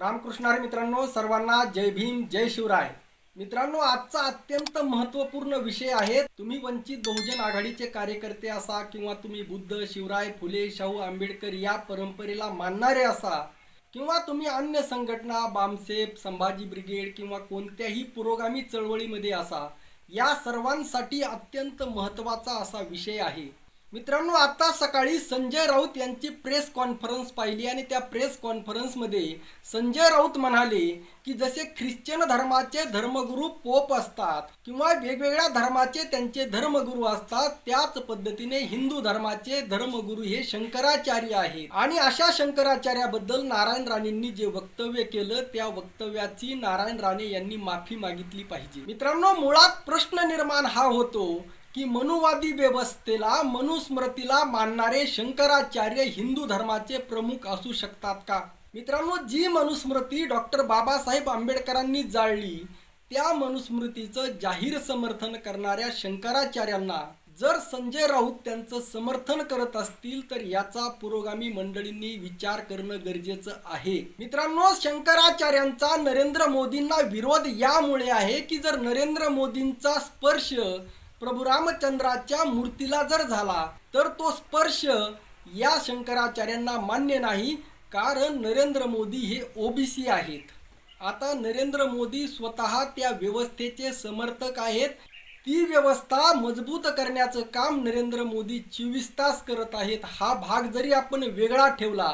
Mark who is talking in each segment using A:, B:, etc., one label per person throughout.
A: रामकृष्णारी मित्रांनो सर्वांना जय भीम जय शिवराय. मित्रांनो आजचा अत्यंत महत्त्वपूर्ण विषय आहे तुम्ही वंचित बहुजन आघाडीचे कार्यकर्ते असा किंवा तुम्ही बुद्ध शिवराय फुले शाहू आंबेडकर या परंपरेला मानणारे असा किंवा तुम्ही अन्य संघटना बामसेप संभाजी ब्रिगेड किंवा कोणत्याही पुरोगामी चळवळीमध्ये असा या सर्वांसाठी अत्यंत महत्त्वाचा असा विषय आहे. मित्रांनो आता सकाळी संजय राऊत यांची प्रेस कॉन्फरन्स पाहिली आणि त्या प्रेस कॉन्फरन्समध्ये संजय राऊत म्हणाले की जसे ख्रिश्चन धर्माचे धर्मगुरू पोप असतात किंवा वेगवेगळ्या धर्माचे त्यांचे धर्मगुरू असतात त्याच पद्धतीने हिंदू धर्माचे धर्मगुरू हे शंकराचार्य आहेत. आणि अशा शंकराचार्याबद्दल नारायण राणेंनी जे वक्तव्य केलं त्या वक्तव्याची नारायण राणे यांनी माफी मागितली पाहिजे. मित्रांनो मुळात प्रश्न निर्माण हा होतो की मनुवादी व्यवस्थेला मनुस्मृतीला मानणारे शंकराचार्य हिंदू धर्माचे प्रमुख असू शकतात का? मित्रांनो जी मनुस्मृती डॉक्टर बाबासाहेब आंबेडकरांनी जाळली त्या मनुस्मृतीचं जाहीर समर्थन करणाऱ्या शंकराचार्यांना जर संजय राऊत त्यांचं समर्थन करत असतील तर याचा पुरोगामी मंडळींनी विचार करणं गरजेचं आहे. मित्रांनो शंकराचार्यांचा नरेंद्र मोदींना विरोध यामुळे आहे की जर नरेंद्र मोदींचा स्पर्श प्रभू रामचंद्राच्या मूर्तीला जर झाला तर तो स्पर्श या शंकराचार्यांना मान्य नाही कारण नरेंद्र मोदी हे ओबीसी आहेत. आता नरेंद्र मोदी स्वतः त्या व्यवस्थेचे समर्थक आहेत. ती व्यवस्था मजबूत करण्याचं काम नरेंद्र मोदी चोवीस तास करत आहेत. हा भाग जरी आपण वेगळा ठेवला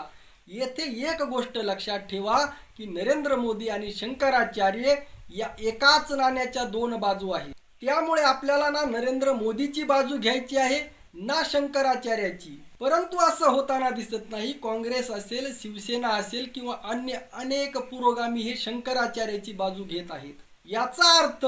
A: येथे एक गोष्ट लक्षात ठेवा की नरेंद्र मोदी आणि शंकराचार्य या एकाच नाण्याच्या दोन बाजू आहेत. त्यामुळे आपल्याला ना नरेंद्र मोदीची बाजू घ्यायची आहे ना शंकराचार्याची. परंतु असं होताना दिसत नाही काँग्रेस असेल शिवसेना असेल किंवा अन्य अनेक पुरोगामी हे शंकराचार्याची बाजू घेत आहेत. याचा अर्थ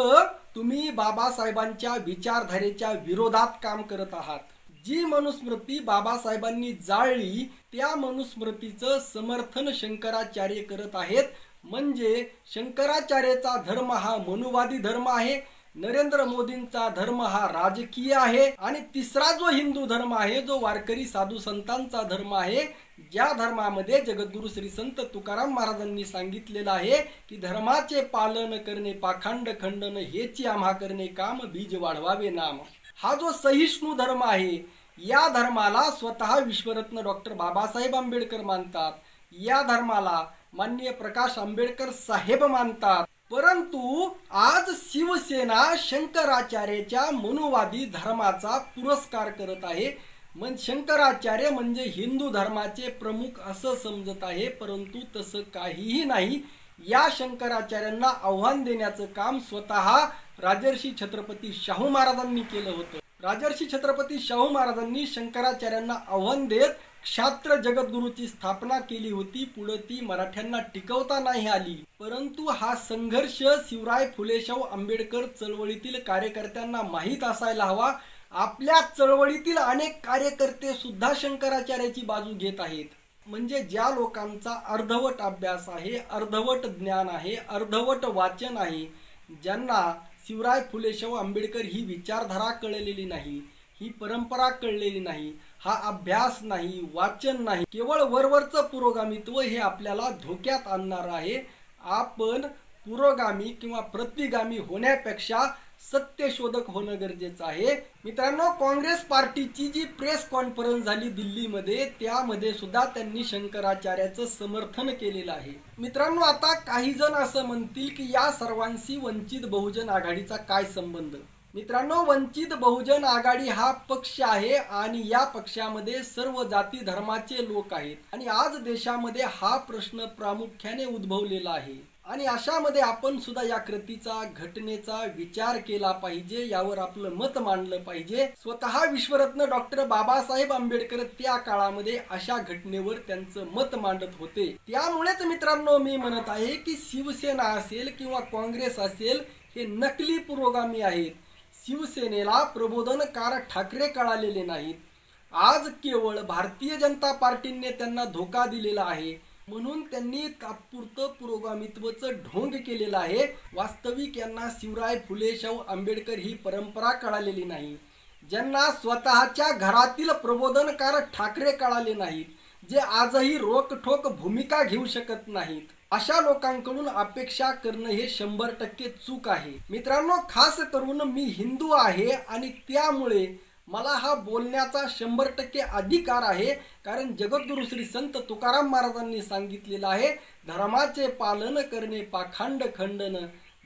A: तुम्ही बाबासाहेबांच्या विचारधारेच्या विरोधात काम करत आहात. जी मनुस्मृती बाबासाहेबांनी जाळली त्या मनुस्मृतीचं समर्थन शंकराचार्य करत आहेत. म्हणजे शंकराचार्याचा धर्म हा मनुवादी धर्म आहे नरेंद्र मोदींचा धर्म हा राजकीय आहे आणि तिसरा जो हिंदू धर्म आहे जो वारकरी साधू संतांचा धर्म आहे ज्या धर्मामध्ये जगद्गुरु श्री संत तुकाराम महाराजांनी सांगितलेलं आहे की धर्माचे पालन करणे पाखंड खंडन हेची आम्हा करणे काम बीज वाढवावे नाम. हा जो सहिष्णू धर्म आहे या धर्माला स्वतः विश्वरत्न डॉक्टर बाबासाहेब आंबेडकर मानतात. या धर्माला माननीय प्रकाश आंबेडकर साहेब मानतात. परंतु आज शिवसेना शंकराचार्याच्या मनुवादी धर्माचा पुरस्कार करत आहे. मग शंकराचार्य म्हणजे हिंदू धर्माचे प्रमुख असं समजत आहे परंतु तसं काहीही नाही. या शंकराचार्यांना आव्हान देण्याचं काम स्वतः राजर्षी छत्रपती शाहू महाराजांनी केलं होतं. राजर्षी छत्रपती शाहू महाराजांनी शंकराचार्यांना आव्हान देत क्षात्र जगद्गुरूची स्थापना केली होती पुढे ती मराठ्यांना टिकवता नाही आली. परंतु हा संघर्ष शिवराय फुलेशाहू आंबेडकर चळवळीतील कार्यकर्त्यांना माहीत असायला हवा. आपल्या चळवळीतील अनेक कार्यकर्ते सुद्धा शंकराचार्याची बाजू घेत आहेत. म्हणजे ज्या लोकांचा अर्धवट अभ्यास आहे अर्धवट ज्ञान आहे अर्धवट वाचन आहे ज्यांना शिवराय फुलेशाहू आंबेडकर ही विचारधारा कळलेली नाही ही परंपरा कळलेली नाही हा अभ्यास नाही वाचन नाही केवळ वरवरचं पुरोगामित्व हे आपल्याला धोक्यात आणणार आहे. आपण पुरोगामी किंवा प्रतिगामी होण्यापेक्षा सत्यशोधक होणं गरजेचं आहे. मित्रांनो काँग्रेस पार्टीची जी प्रेस कॉन्फरन्स झाली दिल्लीमध्ये त्यामध्ये सुद्धा त्यांनी शंकराचार्याचं समर्थन केलेलं आहे. मित्रांनो आता काही जण असं म्हणतील की या सर्वांशी वंचित बहुजन आघाडीचा काय संबंध? मित्रांनो वंचित बहुजन आघाडी हा पक्ष आहे आणि या पक्षामध्ये सर्व जाती धर्माचे लोक आहेत. आणि आज देशामध्ये हा प्रश्न प्रामुख्याने उद्भवलेला आहे. आणि अशामध्ये आपण सुद्धा या कृतीचा घटनेचा विचार केला पाहिजे यावर आपलं मत मांडलं पाहिजे. स्वतः विश्वरत्न डॉक्टर बाबासाहेब आंबेडकर त्या काळामध्ये अशा घटनेवर त्यांचं मत मांडत होते. त्यामुळेच मित्रांनो मी म्हणत आहे की शिवसेना असेल किंवा काँग्रेस असेल हे नकली पुरोगामी आहेत. शिवसेनेला प्रबोधनकार ठाकरे कळालेले नाहीत. आज केवळ भारतीय जनता पार्टीने त्यांना धोका दिलेला आहे. म्हणून त्यांनी तात्पुरतं पुरोगामित्वचं ढोंग केलेलं आहे. वास्तविक यांना शिवराय फुले शाहू आंबेडकर ही परंपरा कळालेली नाही. ज्यांना स्वतःच्या घरातील प्रबोधनकार ठाकरे कळाले नाहीत. जे आजही रोकठोक भूमिका घेऊ शकत नाहीत. अशा लोकांकडून अपेक्षा करणं हे शंभर टक्के चूक आहे. मित्रांनो खास करून मी हिंदू आहे आणि त्यामुळे मला हा बोलण्याचा शंभर टक्के अधिकार आहे. कारण जगद्गुरु श्री संत तुकाराम महाराजांनी सांगितलेलं आहे धर्माचे पालन करणे पाखांड खंडन.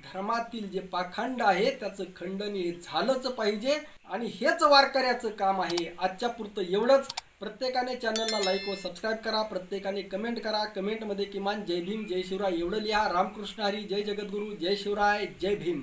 A: धर्मातील जे पाखंड आहे त्याचं खंडन हे झालंच पाहिजे. आणि हेच वारकऱ्याचं काम आहे. आजच्या पुरतं एवढंच. प्रत्येकाने चॅनलला लाईक व सबस्क्राईब करा. प्रत्येकाने कमेंट करा. कमेंटमध्ये किमान जय भीम जय शिवराय. एवढं लिहा. रामकृष्ण हरी जय जगद्गुरू जय शिवराय जय भीम.